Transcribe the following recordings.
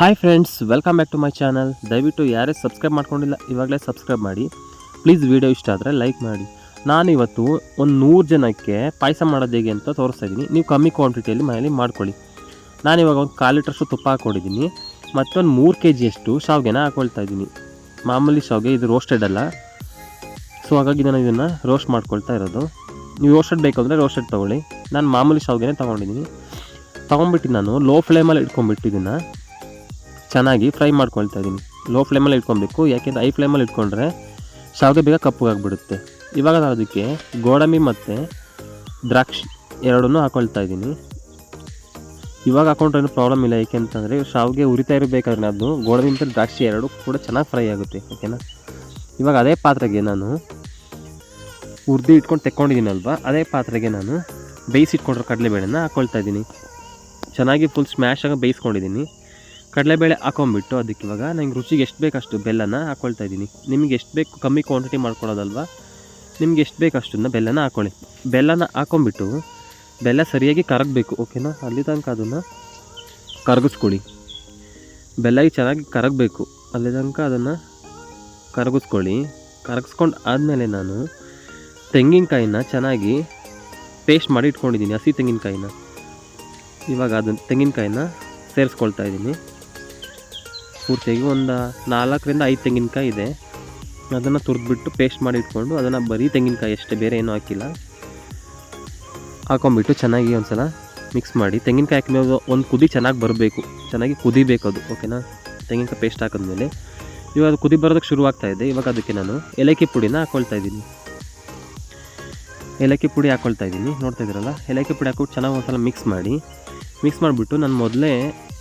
Hi friends, welcome back to my channel. ದಯವಿಟ್ಟು ಯಾರೇ subscribe ಮಾಡ್ಕೊಂಡಿಲ್ಲ, ಇವಾಗಲೇ ಸಬ್ಸ್ಕ್ರೈಬ್ ಮಾಡಿ. ಪ್ಲೀಸ್ ವಿಡಿಯೋ ಇಷ್ಟ ಆದರೆ ಲೈಕ್ ಮಾಡಿ. ನಾನು ಇವತ್ತು ಒಂದು ನೂರು ಜನಕ್ಕೆ ಪಾಯಸ ಮಾಡೋದು ಹೇಗೆ ಅಂತ ತೋರಿಸ್ತಾ ಇದ್ದೀನಿ ನೀವು ಕಮ್ಮಿ ಕ್ವಾಂಟಿಟಿಯಲ್ಲಿ ಮನೇಲಿ ಮಾಡ್ಕೊಳ್ಳಿ. ಇವಾಗ ಒಂದು ಕಾಲು ಲೀಟ್ರಷ್ಟು ತುಪ್ಪ ಹಾಕ್ಕೊಂಡಿದ್ದೀನಿ ಮತ್ತೊಂದು ಮೂರು ಕೆ ಜಿಯಷ್ಟು ಶಾವಿಗೆನ ಹಾಕ್ಕೊಳ್ತಾ ಇದ್ದೀನಿ ಮಾಮೂಲಿ ಶಾವಿಗೆ, ಇದು ರೋಸ್ಟೆಡ್ ಅಲ್ಲ. ಸೊ ಹಾಗಾಗಿ ನಾನು ಇದನ್ನು ರೋಸ್ಟ್ ಮಾಡ್ಕೊಳ್ತಾ ಇರೋದು. ನೀವು ರೋಸ್ಟೆಡ್ ಬೇಕು ಅಂದರೆ ರೋಸ್ಟೆಡ್ ತೊಗೊಳ್ಳಿ. ನಾನು ಮಾಮೂಲಿ ಶಾವಿಗೆನೇ ತೊಗೊಂಡಿದ್ದೀನಿ ತೊಗೊಂಡ್ಬಿಟ್ಟು ನಾನು ಲೋ ಫ್ಲೇಮಲ್ಲಿ ಇಟ್ಕೊಂಡ್ಬಿಟ್ಟು ಇದನ್ನು ಚೆನ್ನಾಗಿ ಫ್ರೈ ಮಾಡ್ಕೊಳ್ತಾ ಇದ್ದೀನಿ. ಲೋ ಫ್ಲೇಮಲ್ಲಿ ಇಟ್ಕೊಬೇಕು. ಯಾಕೆಂದರೆ ಐ ಫ್ಲೇಮಲ್ಲಿ ಇಟ್ಕೊಂಡ್ರೆ ಶಾವಿಗೆ ಬೇಗ ಕಪ್ಪಗಾಗ್ಬಿಡುತ್ತೆ ಇವಾಗ ನಾನು ಅದಕ್ಕೆ ಗೋಡಂಬಿ ಮತ್ತು ದ್ರಾಕ್ಷಿ ಎರಡನ್ನು ಹಾಕೊಳ್ತಾ ಇದ್ದೀನಿ. ಇವಾಗ ಹಾಕೊಂಡ್ರೆ ಏನು ಪ್ರಾಬ್ಲಮ್ ಇಲ್ಲ. ಏಕೆಂತಂದರೆ ಶಾವಿಗೆ ಉರಿತಾ ಇರಬೇಕಾದ್ರೆ ಅದು ಗೋಡಂಬಿ ಮತ್ತು ದ್ರಾಕ್ಷಿ ಎರಡು ಕೂಡ ಚೆನ್ನಾಗಿ ಫ್ರೈ ಆಗುತ್ತೆ. ಓಕೆನಾ ಇವಾಗ ಅದೇ ಪಾತ್ರೆಗೆ ನಾನು ಹುರಿದು ಇಟ್ಕೊಂಡು ತೆಕ್ಕೊಂಡಿದ್ದೀನಲ್ವ ಅದೇ ಪಾತ್ರೆಗೆ ನಾನು ಬೇಯಿಸಿಟ್ಕೊಂಡ್ರೆ ಕಡಲೆಬೇಳೆನ ಹಾಕ್ಕೊಳ್ತಾ ಇದ್ದೀನಿ. ಚೆನ್ನಾಗಿ ಫುಲ್ ಸ್ಮ್ಯಾಶ್ ಆಗಿ ಬೇಯಿಸ್ಕೊಂಡಿದ್ದೀನಿ. ಕಡಲೆಬೇಳೆ ಹಾಕೊಂಬಿಟ್ಟು ಅದಕ್ಕೆ ಇವಾಗ ನಂಗೆ ರುಚಿಗೆ ಎಷ್ಟು ಬೇಕಷ್ಟು ಬೆಲ್ಲನ ಹಾಕ್ಕೊಳ್ತಾ ಇದ್ದೀನಿ. ನಿಮಗೆ ಎಷ್ಟು ಬೇಕು ಕಮ್ಮಿ ಕ್ವಾಂಟಿಟಿ ಮಾಡ್ಕೊಳ್ಳೋದಲ್ವ ನಿಮ್ಗೆ ಎಷ್ಟು ಬೇಕು ಅಷ್ಟನ್ನ ಬೆಲ್ಲನ ಹಾಕ್ಕೊಳ್ಳಿ ಬೆಲ್ಲನ ಹಾಕೊಂಬಿಟ್ಟು ಬೆಲ್ಲ ಸರಿಯಾಗಿ ಕರಗಬೇಕು ಓಕೆನಾ ಅಲ್ಲಿ ತನಕ ಅದನ್ನು ಕರಗಿಸ್ಕೊಳ್ಳಿ. ಬೆಲ್ಲ ಚೆನ್ನಾಗಿ ಕರಗಬೇಕು. ಅಲ್ಲಿ ತನಕ ಅದನ್ನು ಕರಗಿಸ್ಕೊಳ್ಳಿ. ಕರಗಿಸ್ಕೊಂಡು ಆದಮೇಲೆ ನಾನು ತೆಂಗಿನಕಾಯಿನ ಚೆನ್ನಾಗಿ ಪೇಸ್ಟ್ ಮಾಡಿ ಇಟ್ಕೊಂಡಿದ್ದೀನಿ, ಹಸಿ ತೆಂಗಿನಕಾಯಿನ. ಇವಾಗ ಅದನ್ನು ತೆಂಗಿನಕಾಯಿನ ಸೇರಿಸ್ಕೊಳ್ತಾ ಇದ್ದೀನಿ. ಪೂರ್ತಿಯಾಗಿ ಒಂದು ನಾಲ್ಕರಿಂದ ಐದು ತೆಂಗಿನಕಾಯಿ ಇದೆ. ಅದನ್ನು ತುರಿದ್ಬಿಟ್ಟು ಪೇಸ್ಟ್ ಮಾಡಿ ಇಟ್ಕೊಂಡು ಅದನ್ನು ಬರೀ ತೆಂಗಿನಕಾಯಿ ಅಷ್ಟೇ, ಬೇರೆ ಏನೂ ಹಾಕಿಲ್ಲ. ಹಾಕೊಂಬಿಟ್ಟು ಚೆನ್ನಾಗಿ ಒಂದು ಸಲ ಮಿಕ್ಸ್ ಮಾಡಿ, ತೆಂಗಿನಕಾಯಿ ಹಾಕಿದ್ಮೇಲೆ ಒಂದು ಕುದಿ ಚೆನ್ನಾಗಿ ಬರಬೇಕು, ಚೆನ್ನಾಗಿ ಕುದಿಬೇಕು ಅದು ಓಕೆನಾ ತೆಂಗಿನಕಾಯಿ ಪೇಸ್ಟ್ ಹಾಕಿದ್ಮೇಲೆ ಇವಾಗ ಅದು ಕುದಿ ಬರೋದಕ್ಕೆ ಶುರು ಆಗ್ತಾ ಇದೆ, ಇವಾಗ ಅದಕ್ಕೆ ನಾನು ಏಲಕ್ಕಿ ಪುಡಿನ ಹಾಕ್ಕೊಳ್ತಾ ಇದ್ದೀನಿ. ಏಲಕ್ಕಿ ಪುಡಿ ಹಾಕ್ಕೊಳ್ತಾ ಇದ್ದೀನಿ, ನೋಡ್ತಾ ಇದ್ದೀರಲ್ಲ? ಏಲಕ್ಕಿ ಪುಡಿ ಹಾಕ್ಬಿಟ್ಟು ಚೆನ್ನಾಗಿ ಒಂದು ಸಲ ಮಿಕ್ಸ್ ಮಾಡಿ ಮಿಕ್ಸ್ ಮಾಡಿಬಿಟ್ಟು ನಾನು ಮೊದಲೇ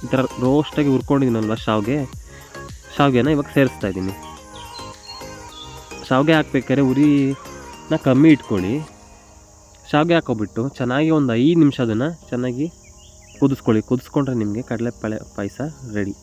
ಈ ಥರ ರೋಸ್ಟಾಗಿ ಹುರ್ಕೊಂಡಿದ್ದೀನಲ್ವ ಶಾವಿಗೆ? ಶಾವಿಗೆನ ಇವಾಗ ಸೇರಿಸ್ತಾ ಇದ್ದೀನಿ. ಶಾವಿಗೆ ಹಾಕ್ಬೇಕಾದ್ರೆ ಉರಿನ ಕಮ್ಮಿ ಇಟ್ಕೊಳ್ಳಿ. ಶಾವಿಗೆ ಹಾಕೋಬಿಟ್ಟು ಚೆನ್ನಾಗಿ ಒಂದು ಐದು ನಿಮಿಷ ಅದನ್ನು ಚೆನ್ನಾಗಿ ಕುದಿಸ್ಕೊಳ್ಳಿ. ಕುದಿಸ್ಕೊಂಡ್ರೆ ನಿಮಗೆ ಕಡಲೆ ಪಳೆ ಪಾಯಸ ರೆಡಿ